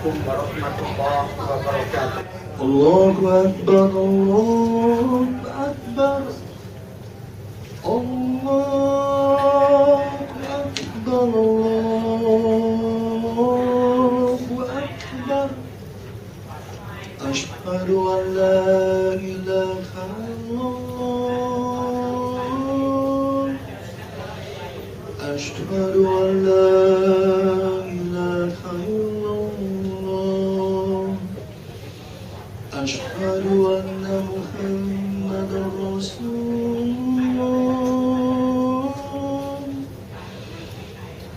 عليكم ورحمة الله وبركاته. الله أكبر الله أكبر. الله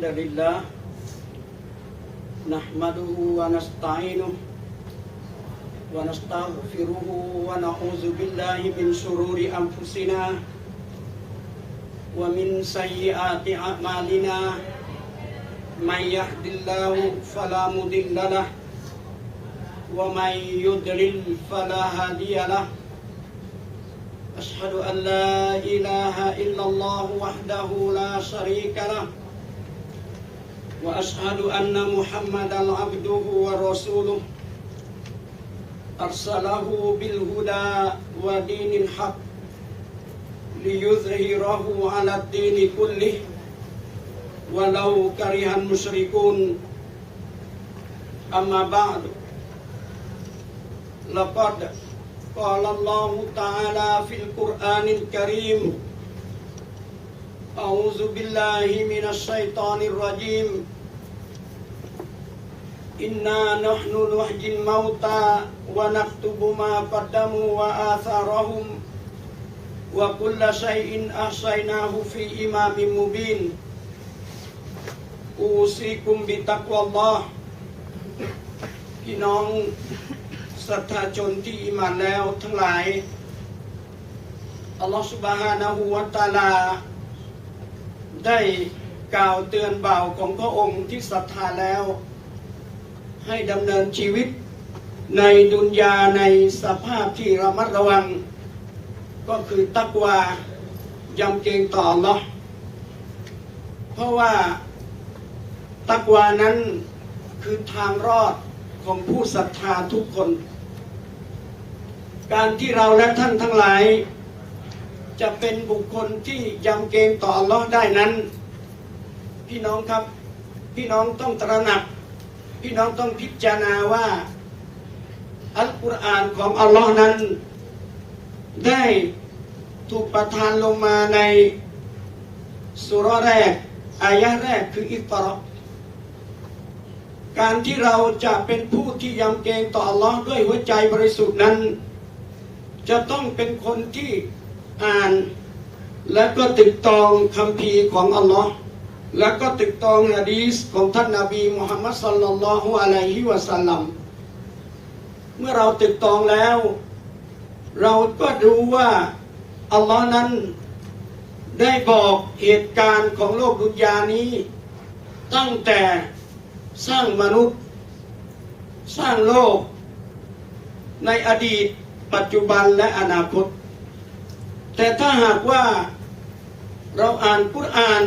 Alhamdulillah Nahmaduhu wa nasta'inuh Wa nasta'afiruhu sururi anfusina Wa min sayyati a'malina. May yahdillahu falamudillalah Wa Ashadu an la ilaha wahdahu la sharika وأشهد أن محمدا عبده ورسوله. أرسله بالهدى ودين الحق ليظهره على الدين كله. ولو كره المشركون. أما بعد. لقد قال الله تعالى في القرآن الكريم أعوذ بالله من الشيطان الرجيم إنا نحن نحيي الموتى ونكتب ما قدموا وآثارهم وكل شيء أحصيناه في إمام مبين أوصيكم بتقوى الله พี่น้องศรัทธาชนที่อิมานแล้วทั้งหลาย อัลลอฮฺสุบฮานะฮูวะตะอาลา ได้กล่าวเตือนบ่าวของพระองค์ที่ศรัทธาแล้ว ให้ดำเนินชีวิตในดุนยาในสภาพที่ระมัดระวัง ก็คือตักวายำเกรงต่ออัลลอฮ์เพราะว่าตักวานั้นคือทางรอดของผู้ศรัทธาทุกคน การที่เราและท่านทั้งหลาย จะเป็นบุคคลที่ยำเกรงต่ออัลลอฮ์ได้นั้น พี่น้องครับ พี่น้องต้องตระหนัก พี่น้องต้องพิจารณาว่า อัลกุรอานของอัลลอฮ์นั้น ได้ถูกประทานลงมาในสุรแรก อายะแรกคืออิกราการที่เราจะเป็นผู้ที่ยำเกรงต่ออัลลอฮ์ด้วยหัวใจบริสุทธิ์นั้น จะต้องเป็นคนที่ อ่าน และก็ตึกตองคำพีของอัลลอฮ์และก็ตึกตองฮะดีษของท่านนาบีมุฮัมมัดสัลลัลลอฮุอะลัยฮิวะสัลลัมเมื่อเราตึกตองแล้ว เราก็รู้ว่าอัลลอฮ์นั้นได้บอกเหตุการณ์ของโลกดุนยานี้ ตั้งแต่สร้างมนุษย์ สร้างโลก ในอดีตปัจจุบันและอนาคต แต่ถ้าหากว่าเราอ่านกุรอาน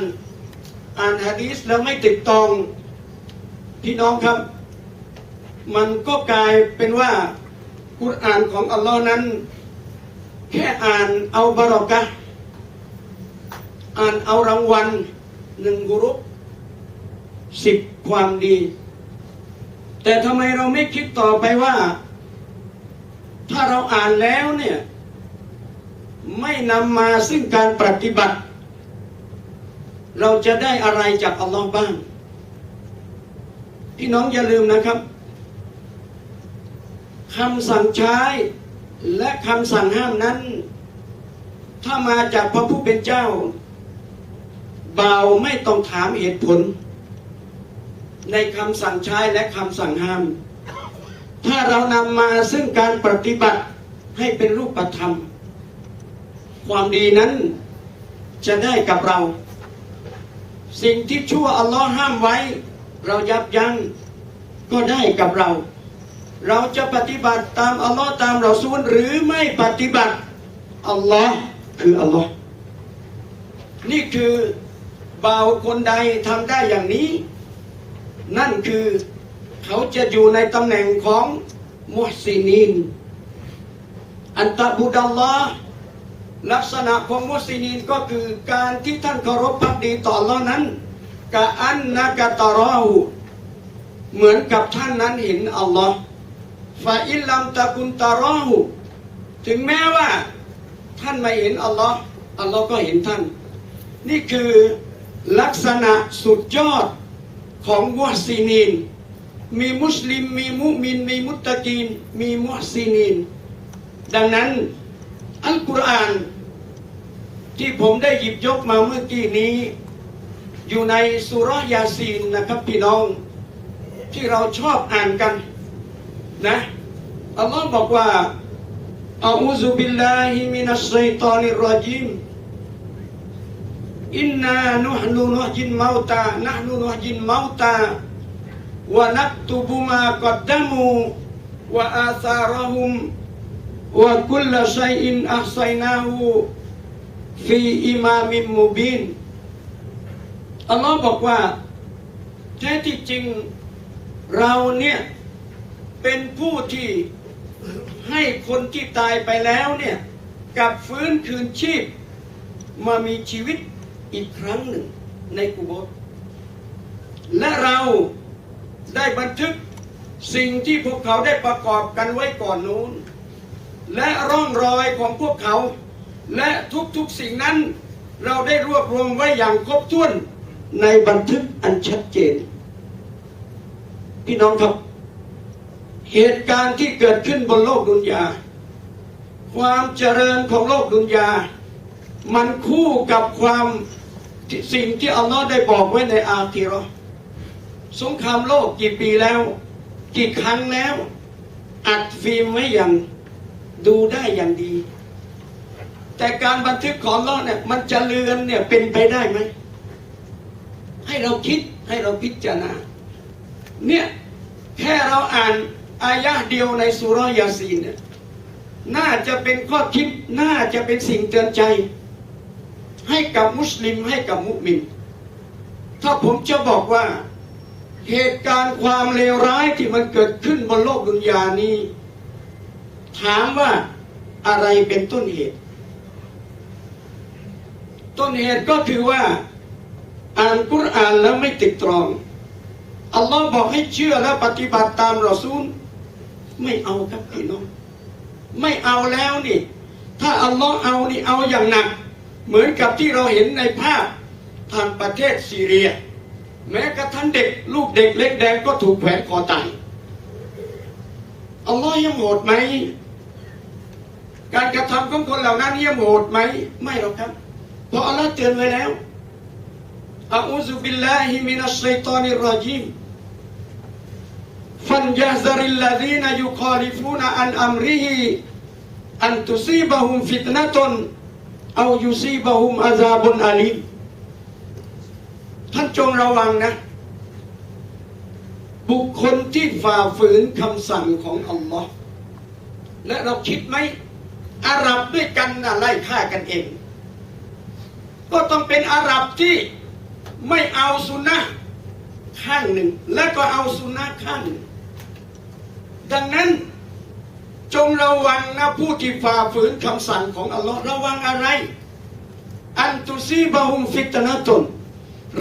อ่านฮะดีษแล้วไม่ติดตองพี่น้องครับ มันก็กลายเป็นว่ากุรอานของอัลลอฮ์นั้น แค่อ่านเอาบารอกะห์อ่านเอารางวัลหนึ่งกุรุสิบความดี แต่ทำไมเราไม่คิดต่อไปว่า ถ้าเราอ่านแล้วเนี่ย ไม่นำมาซึ่งการปฏิบัติ เราจะได้อะไรจากอัลลอฮ์บ้างพี่น้องอย่าลืมนะครับคำสั่งใช้และคำสั่งห้ามนั้น ถ้ามาจากพระผู้เป็นเจ้าเบาไม่ต้องถามเหตุผล ในคำสั่งใช้และคำสั่งห้าม ถ้าเรานำมาซึ่งการปฏิบัติให้เป็นรูปธรรม ความดีนั้นจะได้กับเรา สิ่งที่ชั่วอัลลอฮ์ห้ามไว้ เรายับยั้งก็ได้กับเรา เราจะปฏิบัติตามอัลลอฮ์ตามเราซูลหรือไม่ปฏิบัติอัลลอฮ์คืออัลลอฮ์นี่คือบ่าวคนใดทำได้อย่างนี้ นั่นคือเขาจะอยู่ในตำแหน่งของมุฮซินีน อันตะบุดัลลอฮ์ ลักษณะของมุสลิมก็คือการที่ท่านเคารพพักดีต่ออัลอฮ์นั้นกะอันนะกะตะรอหูเหมือนกับท่านนั้นเห็นอัลลอฮ์ฟาอิลลัมตะกุนตะรอหูถึงแม้ว่าท่านไม่เห็นอัลลอฮ์อัลลอฮ์ก็เห็นท่าน นี่คือลักษณะสุดยอดของมุฮซินมีมุสลิมมีมุมิน มีมุตตะกีน มีมุฮซินีนดังนั้นอัลกุรอาน ที่ผมได้หยิบยกมาเมื่อกี้นี้ อยู่ในสุรยาซีนนะครับพี่น้อง ที่เราชอบอ่านกันนะอัลลอฮ์บอกว่าอาอูซุบิลลาฮิมินัสชัยตานิรรจีมอินนานุฮนุนุจินมาตานะนุนุจินมาตาวะนักตุบุมากดดามูวะอาซารหุมวะกุลลชัยอินอัไซนาหู ฟีอิมามิมมุบินอัลลอฮ์บอกว่าแท้ที่จริงเราเนี่ย เป็นผู้ที่ให้คนที่ตายไปแล้วเนี่ยกลับฟื้นคืนชีพ มามีชีวิตอีกครั้งหนึ่งในกุโบสและเราได้บันทึกสิ่งที่พวกเขาได้ประกอบกันไว้ก่อนนู้น และร่องรอยของพวกเขา และทุกๆสิ่งนั้นเราได้รวบรวมไว้อย่างครบถ้วนในบันทึกอันชัดเจน พี่น้องครับ เหตุการณ์ที่เกิดขึ้นบนโลกดุนยา ความเจริญของโลกดุนยา มันคู่กับความสิ่งที่อัลลอฮ์ได้บอกไว้ในอาคีราะห์สงครามโลกกี่ปีแล้ว กี่ครั้งแล้ว อัดฟิล์มไว้อย่างดูได้อย่างดี แต่การบันทึกของเราเนี่ยมันจะเลือนเนี่ยเป็นไปได้ไหม ให้เราคิดให้เราพิจารณา เนี่ยแค่เราอ่านอายะห์เดียวในสุรยาซีนเนี่ยน่าจะเป็นข้อคิดน่าจะเป็นสิ่งเตือนใจ ให้กับมุสลิมให้กับมุสลิมถ้าผมจะบอกว่าเหตุการณ์ความเลวร้ายที่มันเกิดขึ้นบนโลกดุนยานี้ ถามว่าอะไรเป็นต้นเหตุ ต้นเหตุก็คือว่า อ่านกุรอานแล้วไม่ติดตรอง อัลลอฮ์บอกให้เชื่อและปฏิบัติตามรอซูล ไม่เอาครับพี่น้อง ไม่เอาแล้วนี่ ถ้าอัลลอฮ์เอานี่เอาอย่างหนัก เหมือนกับที่เราเห็นในภาพทางประเทศซีเรีย แม้กระทั่งเด็ก ลูกเด็กเล็กแดงก็ถูกแขวนคอตายอัลลอฮ์ยังโหดไหม การกระทำของคนเหล่านั้นยังโหดไหม ไม่หรอกครับ เพราะอัลลอฮ์เตือนไว้แล้วอาอูซุบิลลาฮิมินัสชัยตานิรจีมฟันยาซาริลลาดีนยุคอลิฟูนอันอัมริฮิอันตุซีบะฮุมฟิตนะตนเอายุซีบะฮุมอาซาบุนอาลีมท่านจงระวังนะ บุคคลที่ฝ่าฝืนคำสั่งของอัลลอฮ์และเราคิดไหมอาหรับด้วยกันนะไล่ฆ่ากันเอง ก็ต้องเป็นอาหรับที่ไม่เอาสุนนะข้างหนึ่ง และก็เอาสุนนะข้างหนึ่ง ดังนั้นจงระวังนะผู้ที่ฝ่าฝืนคำสั่งของอัลลอฮ์ระวังอะไร อันตุซีบะฮุมฟิตนะตน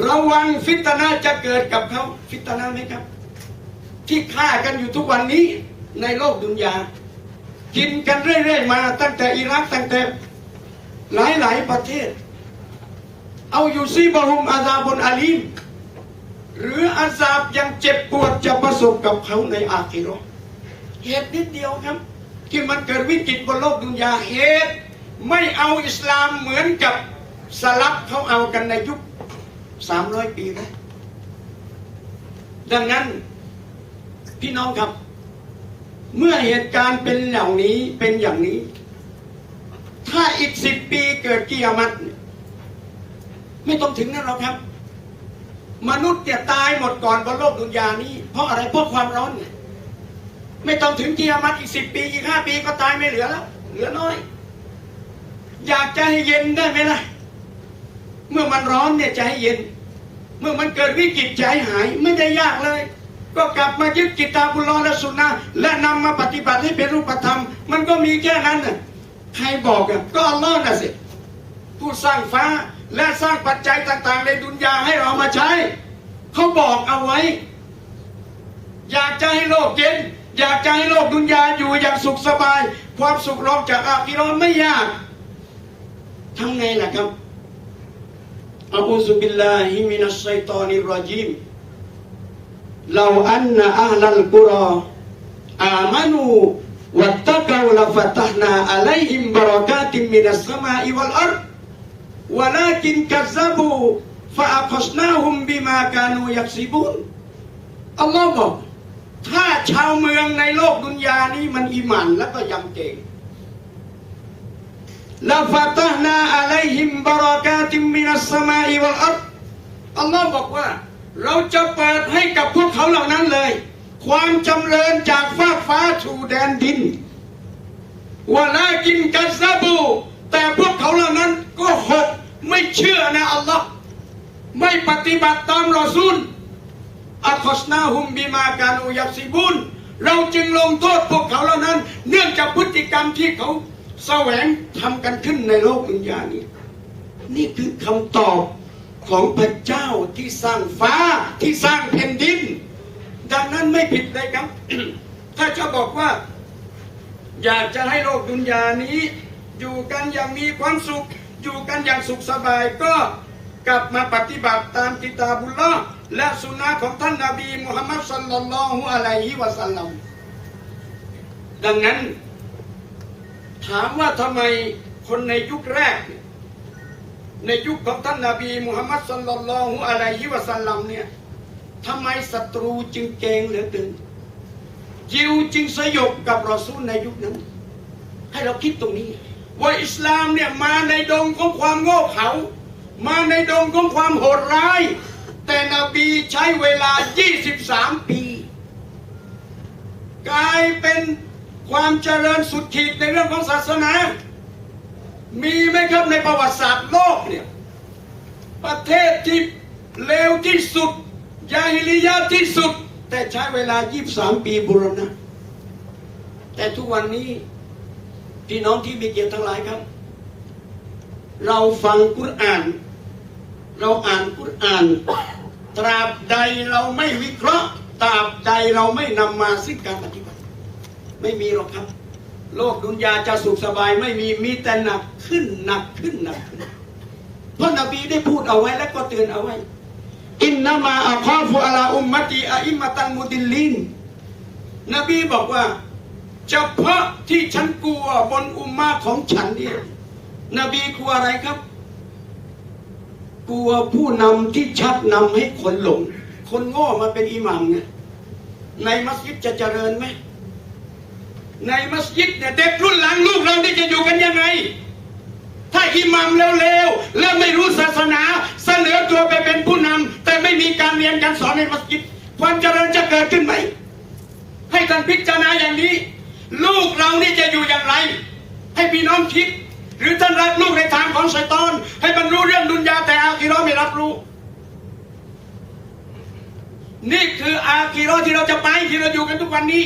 ระวังฟิตนะจะเกิดกับเขาฟิตนะไหมครับ ที่ฆ่ากันอยู่ทุกวันนี้ในโลกดุนยา กินกันเรื่อยๆมาตั้งแต่อิรักตั้งแต่หลายๆประเทศ เอาอยู่ซีบะฮุมอาซาบนอาลีมหรืออาซาบยังเจ็บปวดจะประสบกับเขาในอาคิราะห์เหตุนิดเดียวครับ ที่มันเกิดวิกฤตบนโลกดุนยาเหตุ ไม่เอาอิสลามเหมือนกับสลับเขาเอากันในยุคสามร้อยปีนะดังนั้นพี่น้องครับ เมื่อเหตุการณ์เป็นอย่างนี้เป็นอย่างนี้ ถ้าอีกสิบปีเกิดกิยามัตเนี่ย ไม่ต้องถึงนั่นหรอกครับ มนุษย์เนี่ยตายหมดก่อนบนโลกดุนยานี้ เพราะอะไรเพราะความร้อนเนี่ยไม่ต้องถึงกิยามัตอีกสิบปีอีกห้าปีก็ตายไม่เหลือแล้วเหลือน้อย อยากจะให้เย็นได้ไหมล่ะ เมื่อมันร้อนเนี่ยจะให้เย็น เมื่อมันเกิดวิกฤตจะให้หายไม่ได้ยากเลย ก็กลับมายึดกิตาบุลลอและสุนนะและนำมาปฏิบัติให้เป็นรูปธรรม มันก็มีแค่นั้นน่ะใครบอกอะก็อัลลอฮ์น่ะสิผู้สร้างฟ้า และสร้างปัจจัยต่างๆ ในดุนยาให้เรามาใช้ เขาบอกเอาไว้ อยากจะให้โลกเย็น อยากจะให้โลกดุนยาอยู่อย่างสุขสบาย ความสุขรองจากอาคิราะห์ไม่ยากทำไงล่ะครับอัลลอฮฺบิลลาฮิมินัสชัยตอนิรรจีมเราอันนะอัลลัลกุรออามานูวัตตะกาวลาฟัตฮนาอะลัยฮิมบารอกาติมินัสสมาอิวัลอัร ฎวะลากินกัซซับูฟะอักษนาฮุมบิมากานูยักซิบุนอัลลอฮ์บอกถ้าชาวเมืองในโลกดุนยานี้มันอิหมันแล้วก็ยำเก่งลาฟัตฮนาอะลัยฮิมบารอกาติมินัสสมาอิวัลอัรอัลลอฮ์บอกว่า เราจะเปิดให้กับพวกเขาเหล่านั้นเลย ความจำเริญจากฟ้าฟ้าสู่แดนดินว่าลากินกัซาบูแต่พวก ไม่เชื่อนะอัลลอฮ์ไม่ปฏิบัติตามรอซูลอัคอสนาฮุมบิมาการอุยักซิบุนเราจึงลงโทษพวกเขาเหล่านั้น เนื่องจากพฤติกรรมที่เขาแสวงทำกันขึ้นในโลกดุนยานี้ นี่คือคำตอบของพระเจ้าที่สร้างฟ้าที่สร้างแผ่นดิน ดังนั้นไม่ผิดเลยครับ ถ้าจะบอกว่า อยากจะให้โลกดุนยานี้ อยู่กันอย่างมีความสุข อยู่กันอย่างสุขสบายก็กลับมาปฏิบัติตามกิตาบุลลอและสุนนะของท่านนาบีมุฮัมมัดสัลลัลลอฮุอะลัยฮิวะสัลลัมดังนั้น ถามว่าทำไมคนในยุคแรก ในยุคของท่านนาบีมุฮัมมัดสัลลัลลอฮุอะลัยฮิวะสัลลัมเนี่ยทำไมศัตรูจึงเกงเหลือเกินยิวจึงสยบกับรอซูลในยุคนั้น ให้เราคิดตรงนี้ ว่าอิสลามเนี่ยมาในดงของความโง่เขลามาในดงของความโหดร้าย แต่นบีใช้เวลา 23 ปี กลายเป็นความเจริญสุดขีดในเรื่องของศาสนา มีไหมครับในประวัติศาสตร์โลกเนี่ย ประเทศที่เลวที่สุด ยาฮิลิยะห์ที่สุด แต่ใช้เวลา 23 ปีบุรณะแต่ทุกวันนี้ พี่น้องที่มีเกียรติทั้งหลายครับ เราฟังกุรอาน เราอ่านกุรอาน ตราบใดเราไม่วิเคราะห์ ตราบใดเราไม่นำมาซึ่งการปฏิบัติ ไม่มีหรอกครับ โลกดุนยาจะสุขสบายไม่มีมีแต่หนักขึ้นหนักขึ้นหนักขึ้นเพราะนบีได้พูดเอาไว้และก็เตือนเอาไว้ อินนามาอัคาฟุอะลาอุมมตีอะอิมมตันมุดิลลินนบีบอกว่า เฉพาะที่ฉันกลัวบนอุมมาของฉันเนี่ยนบีกลัวอะไรครับ กลัวผู้นำที่ชักนำให้คนหลง คนโง่มาเป็นอิหมัมเนี่ยในมัสยิดจะเจริญไหมในมัสยิดเนี่ยเด็กรุ่นหลังลูกเราได้จะอยู่กันยังไง ถ้าอิหมัมเร็วๆและไม่รู้ศาสนาเสนอตัวไปเป็นผู้นำแต่ไม่มีการเรียนการสอนในมัสยิดความเจริญจะเกิดขึ้นไหมให้ท่านพิจารณาอย่างนี้ ลูกเรานี่จะอยู่อย่างไร ให้พี่น้องคิด หรือท่านรักลูกในทางของชัยตอน ให้บรรลุเรื่องดุนยาแต่อาคีเรไม่รับรู้ นี่คืออาคีเรที่เราจะไปที่เราอยู่กันทุกวันนี้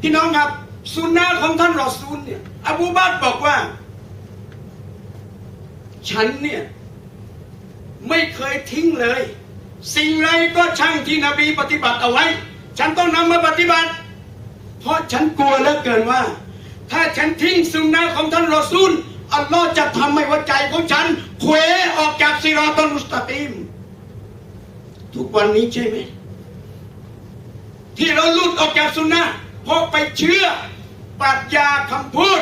พี่น้องครับสุนนะของท่านรอซูลเนี่ยอบูบักบอกว่า ฉันเนี่ยไม่เคยทิ้งเลย สิ่งไรก็ช่างที่นบีปฏิบัติเอาไว้ ฉันต้องนำมาปฏิบัติ เพราะฉันกลัวเหลือเกินว่า ถ้าฉันทิ้งสุนนะของท่านรอซูลอัลลอฮ์จะทำให้หัวใจของฉันเควออกจากสิรอตอลมุสตะกีมทุกวันนี้ใช่ไหม ที่เราหลุดออกจากสุนนะเพราะไปเชื่อปรัชญาคำพูด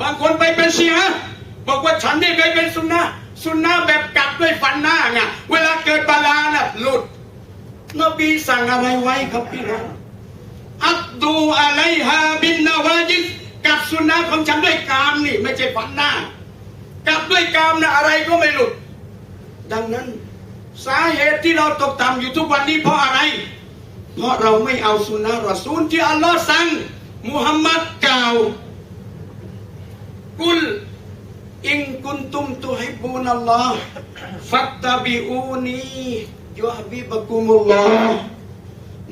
บางคนไปเป็นเสียบอกว่าฉันนี่เคยเป็นสุนนะสุนนะแบบกัดด้วยฟันหน้าไงเวลาเกิดบาลาน่ะหลุดนบีสั่งอะไรไว้ครับพี่น้อง อัดดูอะไรฮาบินนาวาจิสกับสุนนะของฉันด้วยกามนี่ ไม่ใช่ฟันหน้ากับด้วยกามนะอะไรก็ไม่หลุด ดังนั้นสาเหตุที่เราตกต่ำอยู่ทุกวันนี้เพราะอะไร เพราะเราไม่เอาสุนนะรอซูลที่อัลลอฮ์สั่งมุฮัมมัดกล่าว กุลอิงกุนตุมตุฮิบูนัลลอฮ์ฟัตตาบิอูนียุฮบิบกุมุลลอฮ์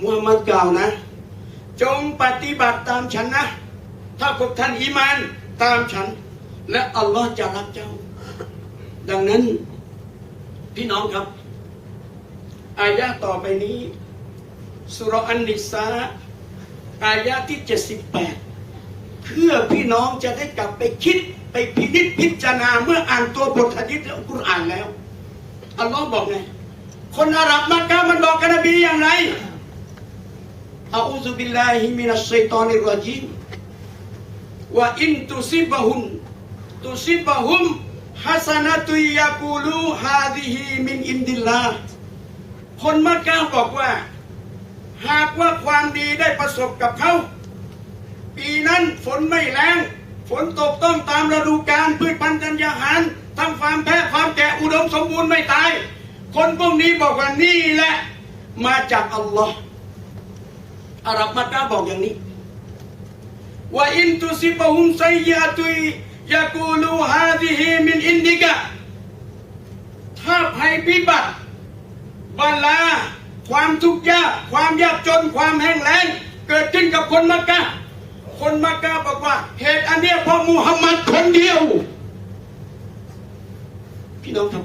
มุฮัมมัดกล่าวนะ จงปฏิบัติตามฉันนะ ถ้าพวกท่านอีมานตามฉัน และอัลลอฮ์จะรักเจ้า ดังนั้น พี่น้องครับ อายะต่อไปนี้สุรอันนิสาอายะที่ 78 เพื่อพี่น้องจะได้กลับไปคิดไปพินิจพิจารณาเมื่ออ่านตัวบทหะดิษและกุรอานแล้วอัลลอฮ์บอกไงคนอาหรับมักกะมันบอกกับนบีอย่างไร أعوذ بالله من الشيطان الرجيم وإن تصيبهم تصيبهم حسنة يقولوا هذه من عند الله คนมักกะบอกว่า หากว่าความดีได้ประสบกับเขา ปีนั้นฝนไม่แรงฝนตกต้องตามฤดูกาลพืชพันธุ์ธัญญาหารทำฟาร์มแพะฟาร์มแกะอุดมสมบูรณ์ไม่ตาย คนพวกนี้บอกว่านี่แหละ มาจากอัลลอฮ์ อารับมักกะบอกอย่างนี้ว่าอินตุซิบะฮุมไซยาตุยยากูลูฮาดิฮิมินอินดิกะถ้าภัยพิบัติบาลาความทุกข์ยากความยากจนความแห้งแล้งเกิดขึ้นกับคนมักกะ คนมักกะบอกว่า เหตุอันเนี้ยเพราะมูฮัมหมัดคนเดียว พี่น้องครับ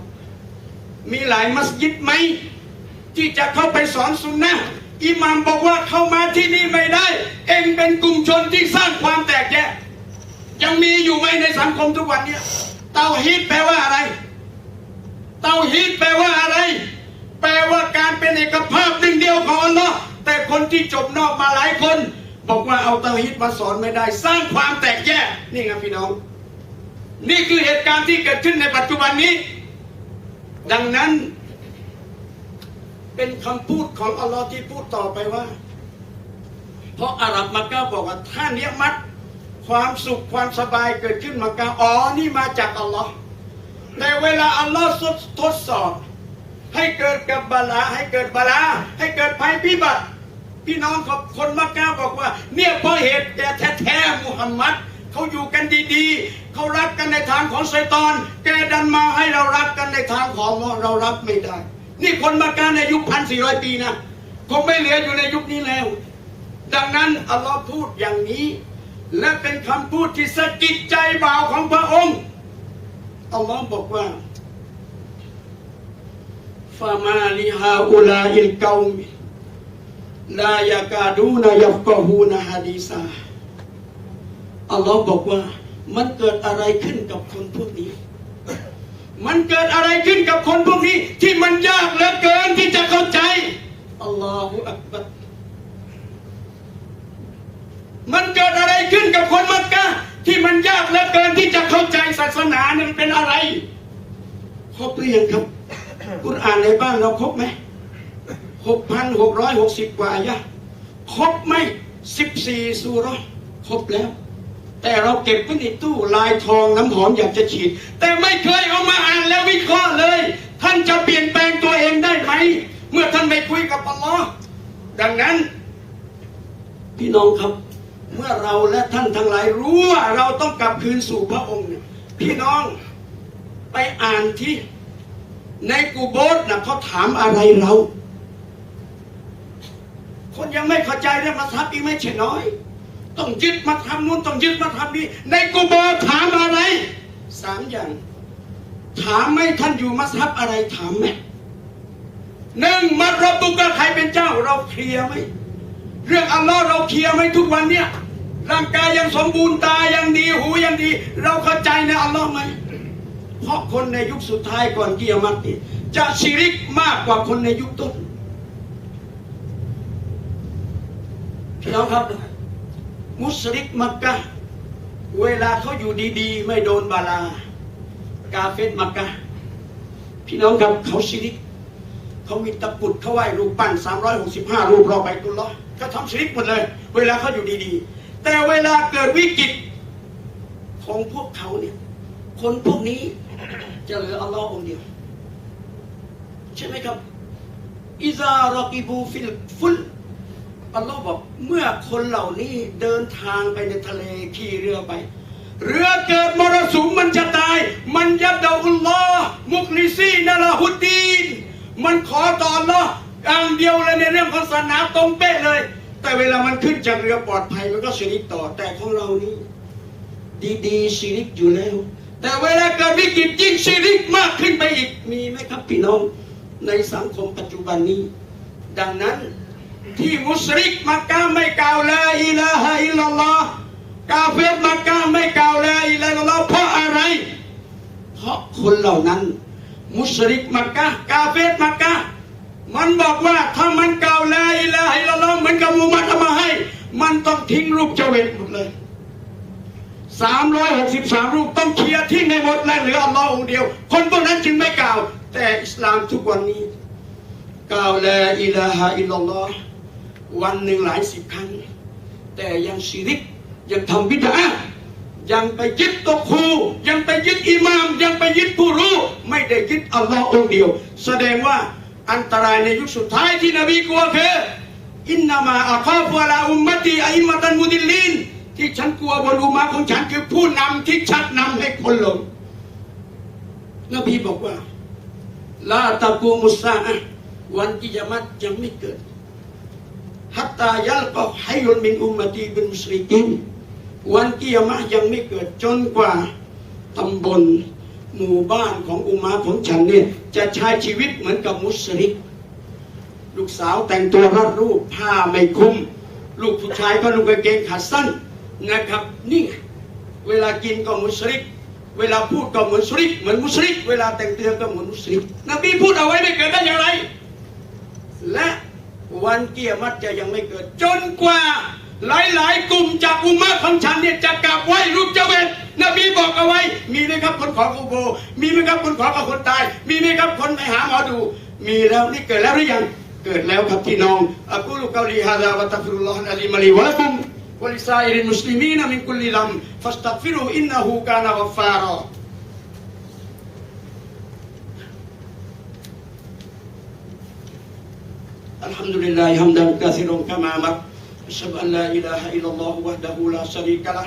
มีหลายมัสยิดไหม ที่จะเข้าไปสอนสุนนะ อิหมามบอกว่าเข้ามาที่นี่ไม่ได้ เองเป็นกลุ่มชนที่สร้างความแตกแยกยังมีอยู่ไหมในสังคมทุกวันเนี้ยเตาฮีดแปลว่าอะไร เตาฮีดแปลว่าอะไร แปลว่าการเป็นเอกภาพหนึ่งเดียวของอัลลอฮ์แต่คนที่จบนอกมาหลายคน บอกว่าเอาเตาฮีดมาสอนไม่ได้ สร้างความแตกแยกนี่ไงพี่น้อง นี่คือเหตุการณ์ที่เกิดขึ้นในปัจจุบันนี้ ดังนั้น เป็นคำพูดของอัลลอฮ์ที่พูดต่อไปว่า เพราะอาหรับมักกะบอกว่าถ้าเนี้ยมัดความสุขความสบายเกิดขึ้นมักกะอ๋อนี่มาจากอัลลอฮ์แต่เวลาอัลลอฮ์ทดสอบ ให้เกิดกับบาลาให้เกิดบาลาให้เกิดภัยพิบัติพี่น้องของคนมักกะบอกว่า เนี่ยเพราะเหตุแต่แท้ๆมุฮัมมัดเขาอยู่กันดีๆ เขารักกันในทางของไซตอน แกดันมาให้เรารักกันในทางของเรารับไม่ได้ นี่คนมักกะในยุคพันสี่ร้อยปีนะคงไม่เหลืออยู่ในยุคนี้แล้ว ดังนั้นอัลลอฮ์พูดอย่างนี้ และเป็นคำพูดที่สะกิดใจบ่าวของพระองค์อัลลอฮ์บอกว่าฟามาลิฮาอุลาอิลกอมลายากาดูนายัฟกอฮูนาฮะดีซาอัลลอฮ์บอกว่ามันเกิดอะไรขึ้นกับคนพวกนี้ มันเกิดอะไรขึ้นกับคนพวกนี้ ที่มันยากเหลือเกินที่จะเข้าใจอัลลอฮฺอักบัรมันเกิดอะไรขึ้นกับคนมักกะที่มันยากเหลือเกินที่จะเข้าใจศาสนาเนี่ยมันเป็นอะไรครบหรือยังครับคุณอ่านในบ้านเราครบไหมหกพันหกร้อยหกสิบกว่าอายะครบไหมสิบสี่สุเราะห์ครบแล้ว แต่เราเก็บไว้ในตู้ลายทองน้ำหอมอยากจะฉีด แต่ไม่เคยเอามาอ่านแล้ววิเคราะห์เลย ท่านจะเปลี่ยนแปลงตัวเองได้ไหม เมื่อท่านไม่คุยกับอัลลอฮ์ดังนั้น พี่น้องครับ เมื่อเราและท่านทั้งหลายรู้ว่าเราต้องกลับคืนสู่พระองค์เนี่ยพี่น้องไปอ่านที่ในกูโบสนะเขาถามอะไรเรา คนยังไม่เข้าใจเรื่องมัสฮับอีกไม่ใช่น้อย ต้องยึดมาทำนู้นต้องยึดมาทำนี้ในกูโบสถามอะไรสามอย่าง ถามไหมท่านอยู่มัสฮับอะไรถามไหมหนึ่งมารบบุกใครเป็นเจ้า เราเคลียร์ไหมเรื่องอัลลอฮ์เราเคลียร์ไหมทุกวันเนี่ยร่างกายยังสมบูรณ์ตายังดีหูยังดี เราเข้าใจในอัลลอฮ์ไหมเพราะคนในยุคสุดท้ายก่อนเกิยามัตนี่จะชิริกมากกว่าคนในยุคต้นพี่น้องครับ มุสลิกมักกะเวลาเขาอยู่ดีๆ ไม่โดนบาลากาเฟตมักกะพี่น้องครับเขาชิริกเขามีตะกุดเขาไหว้รูปปั้น 365 รูปรอไปตุลลอฮ์เขาทำชิริกหมดเลย เวลาเขาอยู่ดีๆ แต่เวลาเกิดวิกฤตของพวกเขาเนี่ย คนพวกนี้จะเหลืออัลลอฮ์องเดียว ใช่ไหมครับอิซารอกิบูฟิลฟุล อัลลอฮ์บอกเมื่อคนเหล่านี้เดินทางไปในทะเลขี่เรือไป เรือเกิดมรสุมมันจะตาย มันยัดดาอุลลอฮ์มุคลิซีนาลาฮุดีนมันขอต่ออัลลอฮ์อย่างเดียวเลยในเรื่องของศาสนาตรงเป๊ะเลย แต่เวลามันขึ้นจากเรือปลอดภัยมันก็ชีริกต่อแต่ของเรานี่ดีๆชีริกอยู่แล้ว แต่เวลาเกิดวิกฤตยิ่งชีริกมากขึ้นไปอีกมีไหมครับพี่น้องในสังคมปัจจุบันนี้ ดังนั้น ที่มุสลิกมักกะไม่กล่าวลาอิลาฮะอิลลัลลอฮ์กาเฟรมักกะไม่กล่าวลาอิลาฮะอิลลัลลอฮ์เพราะอะไร เพราะคนเหล่านั้น มุสลิกมักกะกาเฟรมักกะมันบอกว่าถ้ามันกล่าวลาอิลาฮะอิลลัลลอฮ์เหมือนกับมุฮัมมัดมาให้ มันต้องทิ้งรูปเจเวตหมดเลยสามร้อยหกสิบสามรูปต้องเคลียร์ทิ้งให้หมดและเหลืออัลลอฮ์องเดียว คนพวกนั้นจึงไม่กล่าว แต่อิสลามทุกวันนี้กล่าวลาอิลาฮะอิลลัลลอฮ์ วันหนึ่งหลายสิบครั้ง แต่ยังชิริกยังทำบิดายังไปยึดตกครูยังไปยึดอิหมาม ยังไปยึดผู้รู้ ไม่ได้ยึดอัลลอฮ์องเดียว แสดงว่าอันตรายในยุคสุดท้ายที่นบีกลัวคืออินนามาอาคาฟวะลาอุมมตีอิมตันมุดิลินที่ฉันกลัวบนอุมาของฉันคือผู้นำที่ชักนำให้คนหลงนบีบอกว่าลาตะกูมุสซาวันกิยามัตยังไม่เกิด ฮัตตายัลกอให้ยุนมินอุมมตีเป็นมุสลิกินวันกิยามะยังไม่เกิดจนกว่าตำบลหมู่บ้านของอุมาของฉันเนี่ยจะใช้ชีวิตเหมือนกับมุสลิกลูกสาวแต่งตัวรัดรูปผ้าไม่คลุมลูกผู้ชายก็นุ่งกางเกงขาสั้นนะครับ นี่ เวลากินก็มุสลิกเวลาพูดก็เหมือนมุสลิกเหมือนมุสลิกเวลาแต่งตัวก็เหมือนมุสลิกนบีพูดเอาไว้ไม่เกิดได้อย่างไร และ วันเกียรมัดจะยังไม่เกิด จนกว่าหลายๆ กลุ่มจากอุมมะของฉันเนี่ยจะกลับไหวรูปเจ้าเวทนบีบอกเอาไว้ มีไหมครับคนขอกูโบ มีไหมครับคนขอกับคนตาย มีไหมครับคนไปหาหมอดู มีแล้วนี่เกิดแล้วหรือยัง เกิดแล้วครับพี่น้องอักูลุกาลีฮาดาวะตัฟิรุลลอฮ์อะลีมาลีวะลักุมวะลิซาอิรินมุสลิมีนมินกุลลิลัมฟัสตักฟิรุอินนะฮูกานะกัฟฟารอ الحمد لله حمدا كثيرا كما أمر أشهد أن لا إله إلا الله وحده لا شريك له.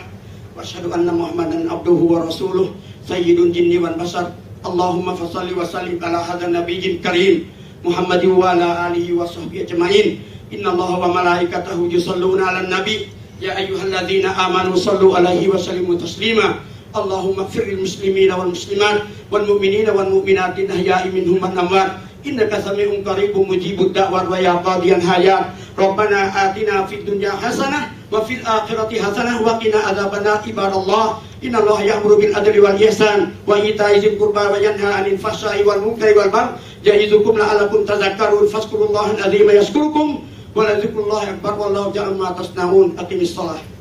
وأشهد أن محمدا عبده ورسوله سيد الجن والبشر. اللهم فصل وسلم على هذا النبي الكريم محمد وعلى آله وصحبه أجمعين. إن الله وملائكته يصلون على النبي. يا أيها الذين آمنوا صلوا عليه وسلموا تسليما. اللهم اغفر للمسلمين والمسلمات والمؤمنين والمؤمنات الأحياء منهم innaka sami'un qaribun mujibud da'wat wa yaqadiyan hayat. Rabbana atina fid dunya hasanah wa fil akhirati hasanah wa qina adzabannar. Ibadallah innallaha ya'muru bil adli wal ihsan wa ita'i dzil qurba wa yanha 'anil fahsya'i wal munkari wal baghi. Ya'idukum la'allakum tadhakkarun fazkurullaha alazim yaskurukum wa ladzikrullahi akbar wallahu ja'al ma tasnaun. Aqimissalah